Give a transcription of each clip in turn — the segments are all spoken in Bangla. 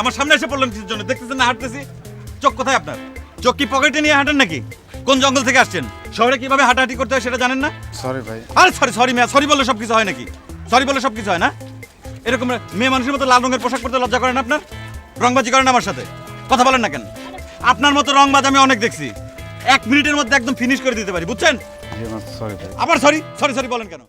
আমার সামনে এসে পড়লেন কিসের জন্য? দেখতেছেন না হাঁটতেছি। চোখ কোথায় আপনার? চোখ কি পকেটে নিয়ে হাঁটেন নাকি? কোন জঙ্গল থেকে আসছেন? শহরে কীভাবে হাঁটাহাঁটি করতে হয় সেটা জানেন না? সরি ভাই। আরে সরি সরি মিয়া সরি বললে সব কিছু হয় নাকি? সরি বললে সব কিছু হয় না? এরকম মেয়ে মানুষের মতো লাল রঙের পোশাক পরতে লজ্জা করেন আপনার? রংবাজি করেন আমার সাথে? কথা বলেন না কেন? আপনার মতো রংবাজ আমি অনেক দেখছি। এক মিনিটের মধ্যে একদম ফিনিশ করে দিতে পারি বুঝছেন? সরি আবার সরি সরি সরি বলেন কেন?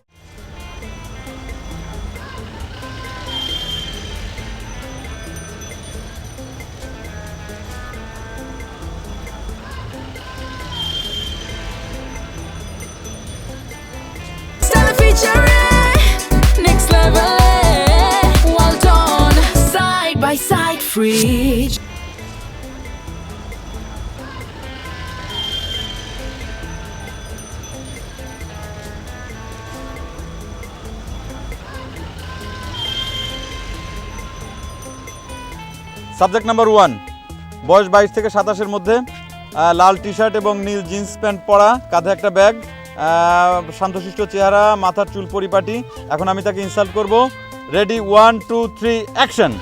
সাবজেক্ট নাম্বার ওয়ান বয়স বাইশ থেকে সাতাশের মধ্যে লাল টি শার্ট এবং নীল জিন্স প্যান্ট পরা, কাঁধে একটা ব্যাগ শান্তশিষ্ট চেহারা মাথার চুল পরিপাটি। এখন আমি তাকে ইনসাল্ট করব। Ready one two three action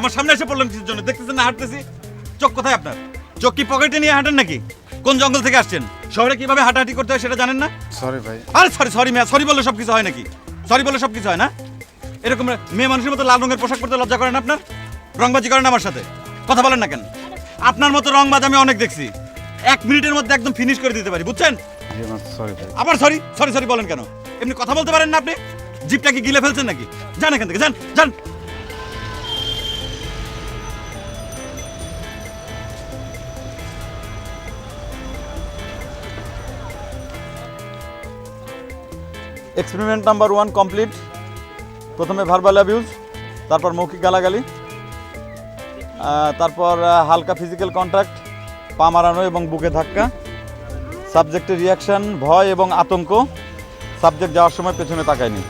আমার সামনে এসে পড়লেন কিসের জন্য? দেখতেছেন না হাঁটতেছি। চোখ কোথায় আপনার? চোখ কি পকেটে নিয়ে হাঁটেন নাকি? কোন জঙ্গল থেকে আসছেন? শহরে কীভাবে হাঁটাহাঁটি করতে হয় সেটা জানেন না? সরি ভাই। আরে সরি সরি মিয়া সরি বললে সব কিছু হয় নাকি? সরি বললে সব কিছু হয় না? এরকম মেয়ে মানুষের মতো লাল রঙের পোশাক পরতে লজ্জা করেন আপনার? রংবাজি করেন আমার সাথে। কথা বলেন না কেন? আপনার মতো রংবাজ আমি অনেক দেখছি। এক মিনিটের মধ্যে একদম ফিনিশ করে দিতে পারি বুঝছেন? সরি আবার সরি সরি সরি বলেন কেন? এমনি কথা বলতে পারেন না আপনি? জিপটা কি গিলে ফেলছেন নাকি? যান এখান থেকে যান যান। এক্সপেরিমেন্ট নাম্বার ওয়ান কমপ্লিট প্রথমে ভার্বাল অ্যাবিউজ তারপর মৌখিক গালাগালি তারপর হালকা ফিজিক্যাল কন্ট্যাক্ট পা মারানো এবং বুকে ধাক্কা সাবজেক্টের রিয়াকশান ভয় এবং আতঙ্ক সাবজেক্ট যাওয়ার সময় পেছনে তাকায়নি।